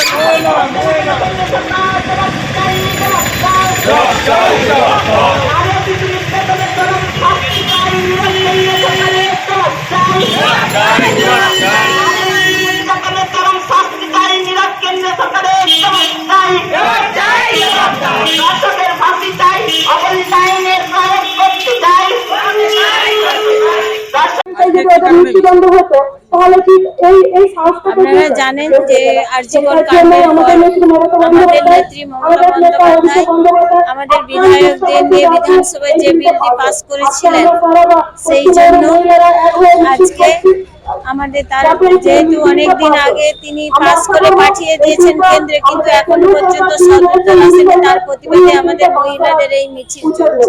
Stop! Stop! Stop! যদি ওদের মৃত্যুদণ্ড হতো তাহলে কি এই এই সাহসটা আপনারা জানেন যে আরজিকর কাণ্ডের আমাদের নেত্রী মমতা বন্দ্যোপাধ্যায় আমাদের বিধায়কদের নিয়ে বিধানসভায় যে বিলটি পাস করেছিলেন। সেই জন্য আজকে আমাদের তার যেহেতু অনেকদিন আগে তিনি পাস করে পাঠিয়ে দিয়েছেন কেন্দ্রে কিন্তু এখনও পর্যন্ত আসেনি। তার প্রতিবাদে আমাদের মহিলাদের এই মিছিল চলছে।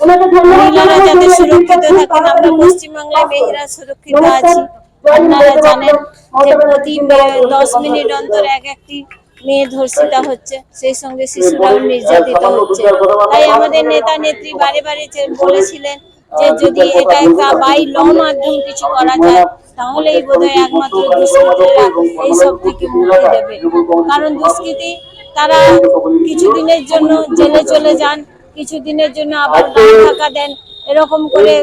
মহিলারা যাতে সুরক্ষিত থাকেন আমরা পশ্চিমবাংলায় মেয়েরা সুরক্ষিত আছি। আপনারা জানেন যে প্রতি দশ মিনিট অন্তর এক একটি মেয়ে ধর্ষিতা হচ্ছে সেই সঙ্গে শিশুরাও নির্যাতিত হচ্ছে। তাই আমাদের নেতা নেত্রী বারে বারে যে বলেছিলেন যে যদি এটা একটা বাই ল মাধ্যম কিছু করা যায় তাহলেই বোধহয় একমাত্র দুষ্কৃতীরা এইসব থেকে মুক্তি দেবে। কারণ দুষ্কৃতী তারা কিছুদিনের জন্য জেলে চলে যান কিছুদিনের জন্য আবার থাকা দেন। এরকম করে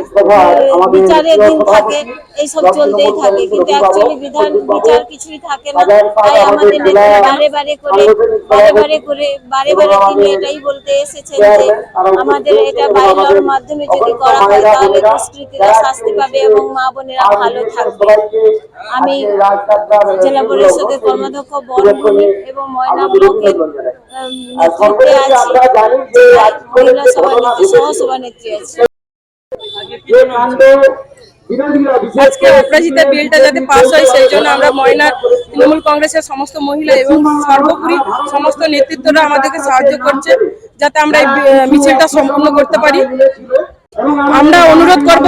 বিচারের দিন থাকে এইসব চলতেই থাকে। কিন্তু অ্যাকচুয়ালি বিধান বিচার কিছুই থাকে না। তাই আমাদের বারে বারে করে বারে বারে করে বারে বারে তিনি এটাই বলতে এসেছেন যে আমাদের এটা বাইলার মাধ্যমে যদি করা হয় তাহলে দুষ্কৃতীরা শাস্তি পাবে এবং মা বোনেরা ভালো থাকবে। আমি জেলা পরিষদের কর্মাধ্যক্ষ বনভূমি এবং ময়না ব্লকের নেতৃত্বে আছি মহিলা সভানেত্রী সহ সভানেত্রী আছে। আজকে অপরাজিতা বিলটা যাতে পাস হয়, সেই জন্য আমরা ময়না তৃণমূল কংগ্রেসের সমস্ত মহিলা এবং সর্বোপরি সমস্ত নেতৃত্বরা আমাদেরকে সাহায্য করছে, যাতে আমরা এই মিছিলটা সম্পূর্ণ করতে পারি। আমরা অনুরোধ করব,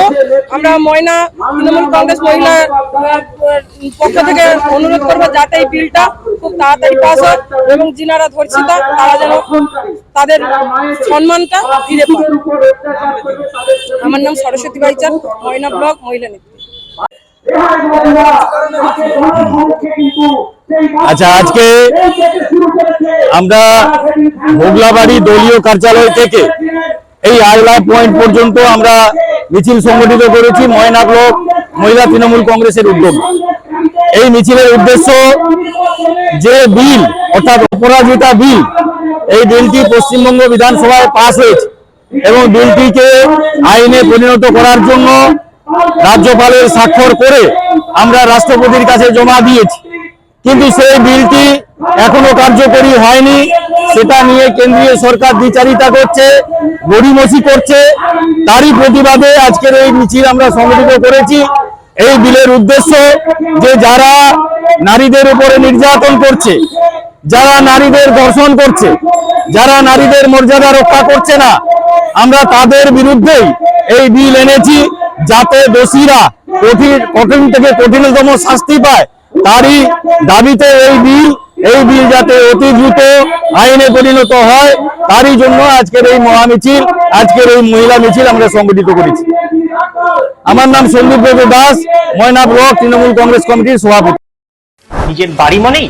আমরা ময়না তৃণমূল কংগ্রেস মহিলা পক্ষ থেকে অনুরোধ করব, যাতে এই বিলটা খুব তাড়াতাড়ি পাস হয় এবং যিনারা ধর্ষিতা তারা যেন তাদের সম্মানটা ফিরে পায়। আমার নাম সরস্বতী বাইচার ময়না ব্লক মহিলা নেত্রী। আচ্ছা আজকে আমরা মোগলাবাড়ি দলীয় কার্যালয় থেকে এই আইলা পয়েন্ট পর্যন্ত আমরা মিছিল সংগঠিত করেছি, ময়না ব্লক মহিলা তৃণমূল কংগ্রেসের উদ্যোগ। এই মিছিলের উদ্দেশ্য যে বিল, অর্থাৎ অপরাজিতা বিল, এই বিলটি পশ্চিমবঙ্গ বিধানসভায় পাশ হয়েছে এবং বিলটিকে আইনে পরিণত করার জন্য রাজ্যপালের স্বাক্ষর করে আমরা রাষ্ট্রপতির কাছে জমা দিয়েছি। কিন্তু সেই বিলটি এখনও কার্যকরী হয়নি। সেটা নিয়ে কেন্দ্রীয় সরকার দ্বিচারিতা করছে, গড়িমসি করছে। তারই প্রতিবাদে আজকের এই মিছিল আমরা সংগঠিত করেছি। এই বিলের উদ্দেশ্য যে যারা নারীদের উপরে নির্যাতন করছে, যারা নারীদের ধর্ষণ করছে, যারা নারীদের মর্যাদা রক্ষা করছে না, আমরা তাদের বিরুদ্ধেই এই বিল এনেছি যাতে দোষীরা কঠিন কঠিন থেকে কঠিনতম শাস্তি পায়। তারই দাবিতে এই বিল এই বিল যাতে অতি দ্রুত আইনে পরিণত হয়, তারই জন্য আজকের এই মহামিছিল, আজকের এই মহিলা মিছিল আমরা সংগঠিত করেছি। আমার নাম সন্দীপ দেব দাস ময়না ব্লক তৃণমূল কংগ্রেস কমিটির সভাপতি। নিজের বাড়ি মানেই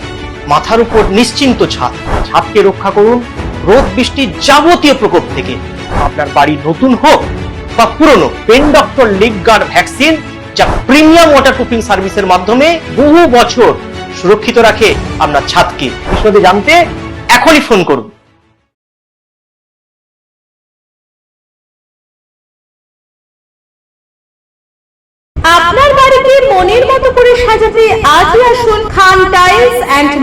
মাথার উপর নিশ্চিন্ত ছাদ। ছাদকে রক্ষা করুন রোদ বৃষ্টির যাবতীয় প্রকোপ থেকে। আপনার বাড়ি নতুন হোক বা পুরনো, pen doctor leak guard vaccine যা প্রিমিয়াম ওয়াটার প্রুফিং সার্ভিসের মাধ্যমে বহু বছর সুরক্ষিত রাখে আপনার ছাদকে। বিশদে জানতে এখনই ফোন করুন।